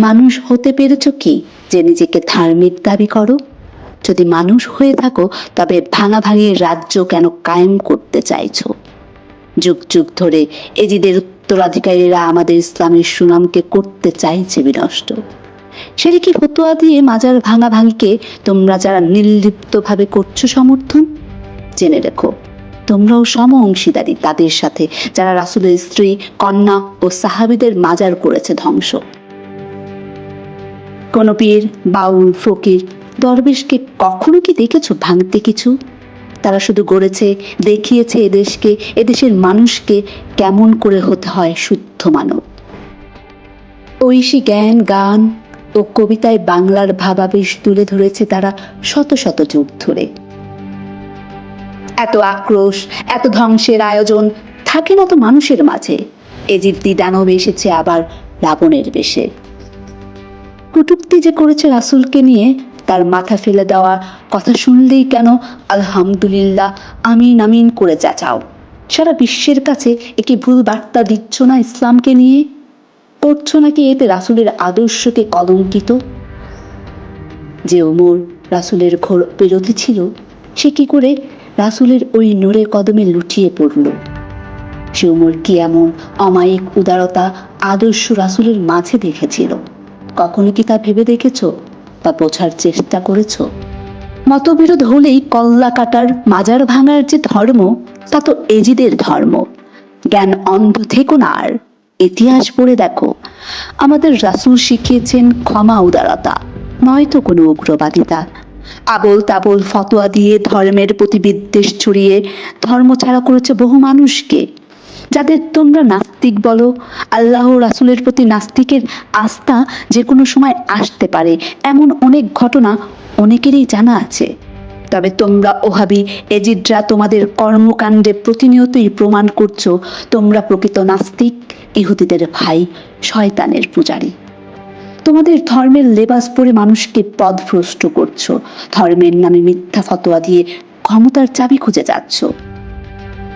মানুষ হতে পেরেছ কি যে নিজেকে ধার্মিক দাবি করো? যদি মানুষ হয়ে থাকো, তবে ভাঙাভাঙির রাজ্য কেন কায়েম করতে চাইছো? যুগ যুগ ধরে এজিদের উত্তরাধিকারীরা আমাদের ইসলামের সুনামকে করতে চাইছে বিনষ্ট। সেটা কি ফতোয়া দিয়ে মাজার ভাঙাভাঙিকে তোমরা যারা নির্লিপ্তভাবে করছ সমর্থন? জেনে রেখো, তোমরাও সম অংশীদারি তাদের সাথে, যারা রাসুলের স্ত্রী, কন্যা ও সাহাবিদের মাজার করেছে ধ্বংস। কোন পীর বাউল, ফকির, দরবেশকে কখনো কি দেখেছ ভাঙতে কিছু? তারা শুধু গড়েছে, দেখিয়েছে এদেশকে, এদেশের মানুষকে কেমন করে হতে হয় শুদ্ধ মানব। ঐশী জ্ঞান, গান ও কবিতায় বাংলার ভাবাবেশ তুলে ধরেছে তারা শত শত যুগ ধরে। এত আক্রোশ, এত ধ্বংসের আয়োজন থাকে না তো মানুষের মাঝে। এজিদ্দি দানব এসেছে আবার রাবণের বেশে। কুটুক্তি যে করেছে রাসূলকে নিয়ে, তার মাথা ফেলে দেওয়া কথা শুনলেই কেন আলহামদুলিল্লাহ, আমিন আমিন করে চেঁচাও। সারা বিশ্বের কাছে একটি ভুল বার্তা দিচ্ছ না ইসলামকে নিয়ে? করছ নাকি এতে রাসূলের আদর্শকে কলঙ্কিত? যে ওমর রাসুলের ঘোর বিরোধী ছিল, সে কি করে রাসূলের ওই নূরে কদমে লুটিয়ে পড়ল? সে ওমর কি এমন অমায়িক উদারতা আদর্শ রাসূলের মাঝে দেখেছিল। কখনো কি তা ভেবে দেখেছ বা বোঝার চেষ্টা করেছ? মতবিরোধ হলেই কল্লা কাটার মাজার ভাঙার যে ধর্ম, তা তো এজিদের ধর্ম। জ্ঞান অন্ধ থেকো না আর, ইতিহাস পড়ে দেখো। আমাদের রাসুল শিখিয়েছেন ক্ষমা উদারতা, নয়তো কোনো উগ্রবাদিতা। আবল তাবল ফতোয়া দিয়ে ধর্মের প্রতি বিদ্বেষ ছড়িয়ে ধর্ম ছাড়া করেছে বহু মানুষকে। যাদের তোমরা নাস্তিক বলো আল্লাহ রাসুলের প্রতি নাস্তিকের আস্থা যে কোনো সময় আসতে পারে। এমন অনেক ঘটনা অনেকেরই জানা আছে। তবে তোমরা ওহাবি এজিডরা তোমাদের কর্মকাণ্ডে প্রতিনিয়তই প্রমাণ করছ, তোমরা প্রকৃত নাস্তিক, ইহুদিদের ভাই, শয়তানের পূজারী। তোমাদের ধর্মের লেবাস পরে মানুষকে পদভ্রষ্ট করছ, ধর্মের নামে মিথ্যা ফতোয়া দিয়ে ক্ষমতার চাবি খুঁজে যাচ্ছ।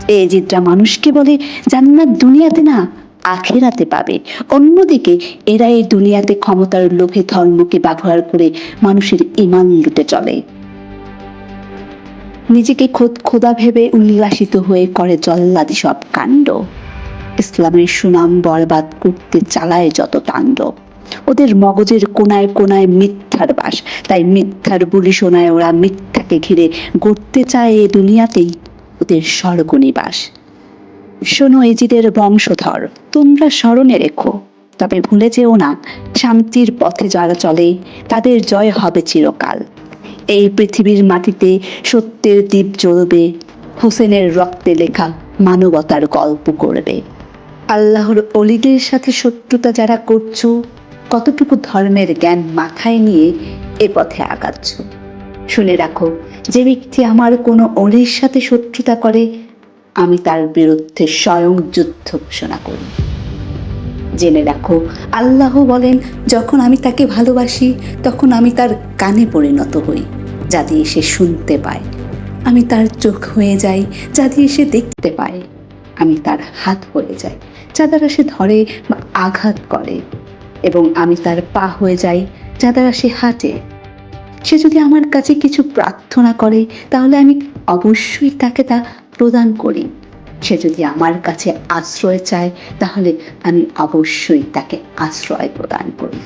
এজিদরা মানুষকে বলে, জান্নাত দুনিয়াতে না, আখেরাতে পাবে। অন্যদিকে, এরা এই দুনিয়াতে ক্ষমতার লোভে ধর্মকে ব্যবহার করে মানুষের ইমান লুটে চলে। নিজেকে খোদ খোদা ভেবে উল্লাসিত হয়ে করে জল্লাদি সব কাণ্ড। ইসলামের সুনাম বরবাদ করতে চালায় যত তাণ্ডব। ওদের মগজের কোনায় কোনায় মিথ্যার বাস, তাই মিথ্যার বুলি শোনায় ওরা মিথ্যাকে ঘিরে গড়তে চায় এ দুনিয়াতেই। ওদের স্বর্গনিবাস। শোনো এজিদের বংশধর, তোমরা স্মরণে রেখো। তবে ভুলে যেও না, শান্তির পথে যারা চলে, তাদের জয় হবে চিরকাল। এই পৃথিবীর মাটিতে সত্যের দ্বীপ জ্বলবে, হোসেনের রক্তে লেখা মানবতার গল্প করবে। আল্লাহর অলিদের সাথে শত্রুতা যারা করছ, কতটুকু ধর্মের জ্ঞান মাথায় নিয়ে এ পথে আগাচ্ছ? শুনে রাখো, যে ব্যক্তি আমার কোনো অলির সাথে শত্রুতা করে, আমি তার বিরুদ্ধে স্বয়ং যুদ্ধ ঘোষণা করি। জেনে রাখো, আল্লাহ বলেন, যখন আমি তাকে ভালোবাসি, তখন আমি তার কানে পরিণত হই, যা দিয়ে সে শুনতে পায়। আমি তার চোখ হয়ে যাই, যা দিয়ে সে দেখতে পায়। আমি তার হাত হয়ে যাই, যা দ্বারা সে ধরে বা আঘাত করে। এবং আমি তার পা হয়ে যাই, যা দ্বারা সে হাঁটে। সে যদি আমার কাছে কিছু প্রার্থনা করে, তাহলে আমি অবশ্যই তাকে তা প্রদান করি। সে যদি আমার কাছে আশ্রয় চায়, তাহলে আমি অবশ্যই তাকে আশ্রয় প্রদান করি।